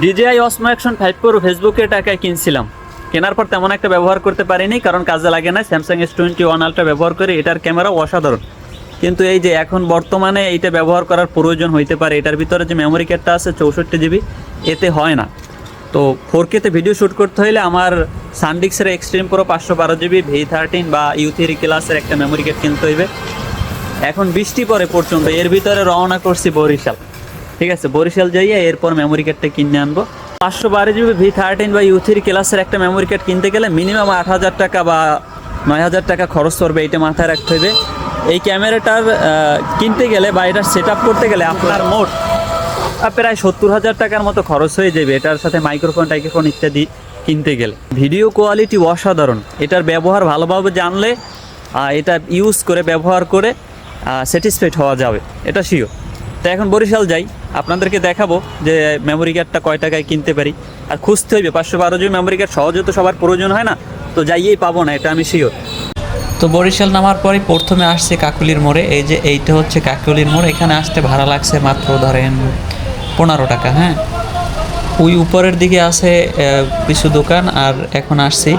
DJI Osmo action five pro ফেসবুকে টাকায় কিনছিলাম। কেনার পর তেমন একটা ব্যবহার করতে পারিনি, কারণ কাজে লাগে না। Samsung S twenty one Ultra ব্যবহার করে এটার ক্যামেরা অসাধারণ। কিন্তু এই যে এখন বর্তমানে এইটা ব্যবহার করার প্রয়োজন হইতে পারে, এটার ভিতরে যে মেমোরি কার্ডটা আছে, চৌষট্টি জিবি এতে হয় না। তো ফোর কেতে ভিডিও শ্যুট করতে হলে আমার সানডিক্সের এক্সট্রিম প্রো পাঁচশো বারো জিবি ভি থার্টিন বা ইউ থ্রি ক্লাসের একটা মেমোরি কার্ড কিনতে হইবে। এখন বৃষ্টি পরে পর্যন্ত, এর ভিতরে রওনা করছি বরিশাল। ঠিক আছে, বরিশাল যাইয়া এরপর মেমোরি কার্ডটা কিনে আনব। পাঁচশো বারো জিবি ভি থার্টিন বা ইউ থ্রি ক্লাসের একটা মেমোরি কার্ড কিনতে গেলে মিনিমাম আট হাজার টাকা বা নয় হাজার টাকা খরচ করবে এইটা মাথায় রাখতে হবে। এই ক্যামেরাটার কিনতে গেলে বা এটা সেট করতে গেলে আপনার মোট প্রায় সত্তর হাজার টাকার মতো খরচ হয়ে যাবে এটার সাথে মাইক্রোফোন টাইক্রোফোন ইত্যাদি কিনতে গেলে। ভিডিও কোয়ালিটি অসাধারণ। এটার ব্যবহার ভালোভাবে জানলে এটা ইউজ করে, ব্যবহার করে স্যাটিসফাইড হওয়া যাবে। এটা শিও তো এখন বরিশাল যাই, আপনাদেরকে দেখাবো যে মেমোরি কার্ডটা কয় টাকায় কিনতে পারি। আর খুঁজতে হইবে, পাঁচশো বারো জন মেমোরি কার্ড সহজে তো সবার প্রয়োজন হয় না, তো যাইয়েই পাবো না, এটা আমি শিওর তো বরিশাল নামার পরে প্রথমে আসছে কাকুলির মোড়ে, এই যে এইটা হচ্ছে কাকুলির মোড়, এখানে আসতে ভাড়া লাগছে মাত্র ধরেন পনেরো টাকা হ্যাঁ? ওই উপরের দিকে আছে কিছু দোকান, আর এখন আসছি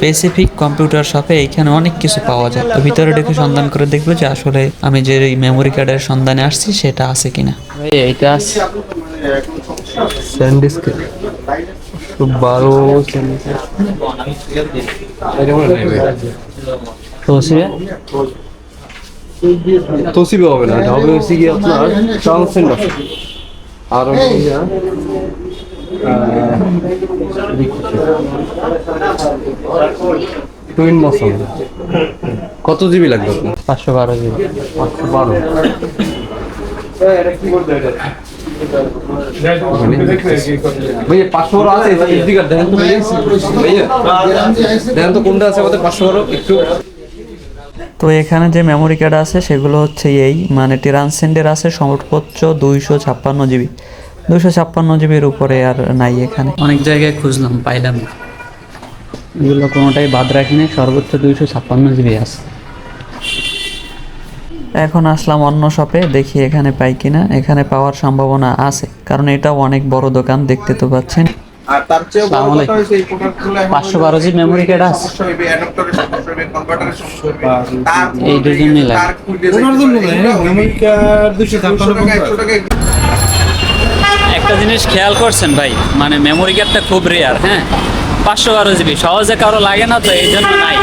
স্পেসিফিক কম্পিউটার শপে এখানে অনেক কিছু পাওয়া যায়। তো ভিতরে ঢুকে সন্ধান করে দেখব যে আসলে আমি যে এই মেমোরি কার্ডের সন্ধানে আসছি সেটা আছে কিনা। এইটা আছে। স্যান্ডিস্ক বারো তসিবে? হবে না। এটা হবে হচ্ছে কি আপনার ট্রান্সেন্ড আছে। আর টুইন কত জিবি লাগবে আপনার? পাঁচশো বারো জিবি পাঁচশো বারো। ভাইয়া পাঁচশো বারো আছে এসডি দেখেন তো ভাইয়া। ভাইয়া দেখেন তো কোনটা আছে আমাদের পাঁচশো বারো? একটু। তো এখানে যে মেমোরি কার্ড আছে সেগুলো হচ্ছে এই মানে টিরানসেন্ডের আছে সর্বোচ্চ দুইশো ছাপ্পান্ন জিবি দুইশো ছাপ্পান্ন জিবির উপরে আর নাই এখানে। অনেক জায়গায় খুঁজলাম পাইলাম না। এগুলো কোনোটাই বাদ রাখিনি সর্বোচ্চ দুইশো ছাপ্পান্ন জিবি আছে। এখন আসলাম অন্য শপে দেখি এখানে পাই কিনা। এখানে পাওয়ার সম্ভাবনা আছে কারণ এটাও অনেক বড় দোকান দেখতে তো পাচ্ছেন। আর তার চেয়েও বড় কথা হচ্ছে এই প্রোডাক্টগুলো এখন মেমোরি কার্ড আছে। সমস্যা হইবে অ্যাডাপ্টারের সমস্যা হইবে কনভার্টারের সমস্যা হইবে তার এই দুজনই লাগে। তার খুলে ওনার জন্য না মেমোরি কার্ড দুশো ছাপ্পান্ন টাকা একশো টাকা একটা জিনিস খেয়াল করছেন ভাই? মানে মেমোরি কার্ডটা খুব রেয়ার হ্যাঁ? পাঁচশো বারো জিবি সহজে কারও লাগে না তো এই জন্য নাই।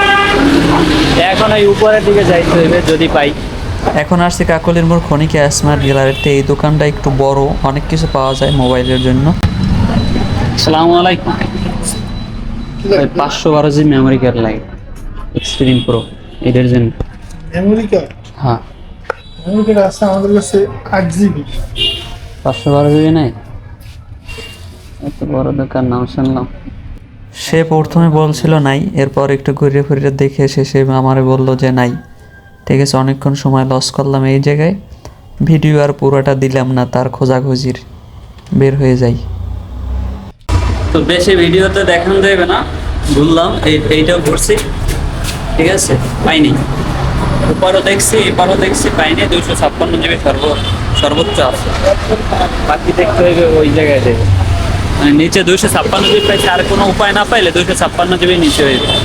এখন এই উপরের দিকে যাইতে হবে যদি পাই। এখন আসছি কাকলির মোড় খনিকে স্মার্ট গ্যালারিতে এই দোকানটা একটু বড় অনেক কিছু পাওয়া যায় মোবাইলের জন্য। আসসালামু আলাইকুম। ওই পাঁচশো বারো জিবি মেমোরি কার্ড লাগে। এক্সপিরিম প্রো এটার জন্য। মেমোরি কার্ড হ্যাঁ। মেমোরি কার্ড আছে আমাদের কাছে আট জিবি। পাঁচশো বারো জিবি নাই? এত বড় দোকান নাম শুনলাম। সে প্রথমে বলছিল নাই এরপর একটু ঘুরে ফিরে দেখে শেষে আমারে বলল যে নাই। ঠিক আছে অনেকক্ষণ সময় লস করলাম এই জায়গায়। ভিডিও আর পুরোটা দিলাম না তার খোঁজাখুঁজির বের হয়ে যাই। তো বেশি ভিডিওতে দেখানো যাবে না বললাম এই এইটাও ঘুরছি ঠিক আছে পাইনি। উপরও দেখছি এপারও দেখছি পাইনি দুইশো ছাপ্পান্ন জিবি সর্ব সর্বোচ্চ আছে। বাকি দেখতে হবে ওই জায়গায় দেবে। মানে নিচে দুইশো ছাপ্পান্ন জিবি পাইছে আর কোনো উপায় না পাইলে দুইশো ছাপ্পান্ন জিবি নিচে হয়ে যাবে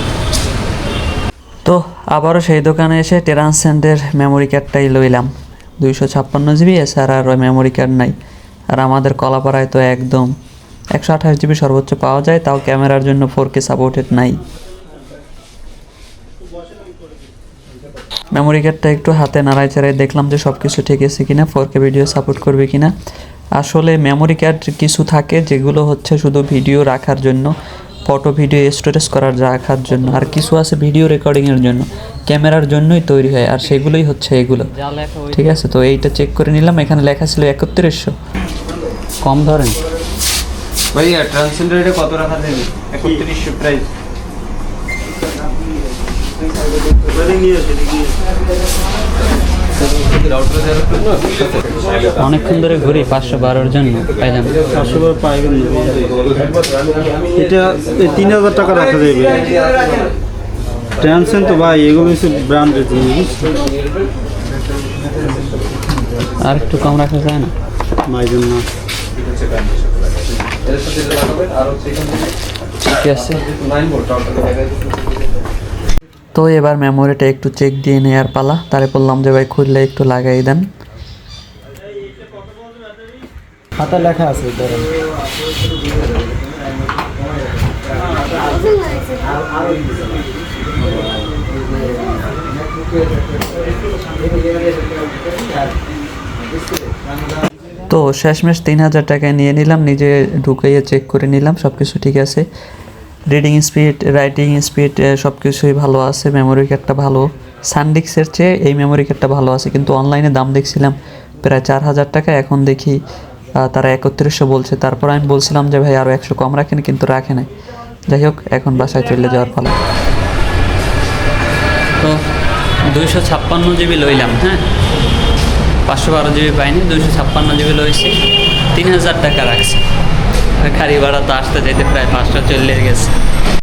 তো আবারও সেই দোকানে এসে টেরানসেন্ডের মেমোরি কার্ডটাই লইলাম। দুইশো ছাপ্পান্ন জিবি এছাড়া আর মেমোরি কার্ড নাই। আর আমাদের কলাপাড়ায় তো একদম একশো আঠাশ জিবি সর্বোচ্চ পাওয়া যায়, তাও ক্যামেরার জন্য ফোর কে সাপোর্টেড নাই। মেমোরি কার্ডটা একটু হাতে নাড়াই চাড়াই দেখলাম যে সব কিছু ঠিক আছে কিনা ফোর কে ভিডিও সাপোর্ট করবে কিনা। আসলে মেমোরি কার্ড কিছু থাকে যেগুলো হচ্ছে শুধু ভিডিও রাখার জন্য ফটো ভিডিও স্টোরেজ করার রাখার জন্য আর কিছু আছে ভিডিও রেকর্ডিংয়ের জন্য ক্যামেরার জন্যই তৈরি হয় আর সেগুলোই হচ্ছে এগুলো। ঠিক আছে? তো এইটা চেক করে নিলাম এখানে লেখা ছিল একত্রিশশো। কম ধরেন। ভাইয়া ট্রান্সেন্ডার এটা কত রাখা যাবে একত্রিশশো প্রাইস অনেকক্ষণ ধরে ঘুরি পাঁচশো বারোর জন্য পাইলাম। পাঁচশো বারো পাইবেন এটা তিন হাজার টাকা রাখা যাবে ট্রানসেন তো ভাই এগুলো হচ্ছে ব্র্যান্ডের জিনিস। আর একটু কম রাখা যায় না? মাই জন্য। ঠিক আছে? তো এবার মেমোরিটা একটু চেক দিয়ে নেওয়ার পালা। তারে বললাম যে ভাই খুললে একটু লাগাই দেন। খাতা লেখা আছে ধরেন। তো শেষমেশ তিন হাজার টাকায় নিয়ে নিলাম নিজে ঢুকাইয়ে চেক করে নিলাম সব কিছু ঠিক আছে। রিডিং স্পিড রাইটিং স্পিড সব কিছুই ভালো আছে মেমোরি কার্ডটা ভালো। সানডিক্সের চেয়ে এই মেমোরি কার্ডটা ভালো আছে, কিন্তু অনলাইনে দাম দেখছিলাম প্রায় চার হাজার টাকা, এখন দেখি তারা একত্রিশশো বলছে। তারপর আমি বলছিলাম যে, ভাই আরও একশো কম রাখেন, কিন্তু রাখে নাই। যাই হোক, এখন বাসায় চলে যাওয়ার ফলে তো দুইশো ছাপ্পান্ন জিবি লইলাম হ্যাঁ? পাঁচশো বারো জিবি পাইনি, দুইশো ছাপ্পান্ন জিবি লইছি। তিন হাজার টাকা রাখছি। গাড়ি ভাড়া তো আসতে যেতে প্রায় পাঁচটা চল্লিশ গেছে।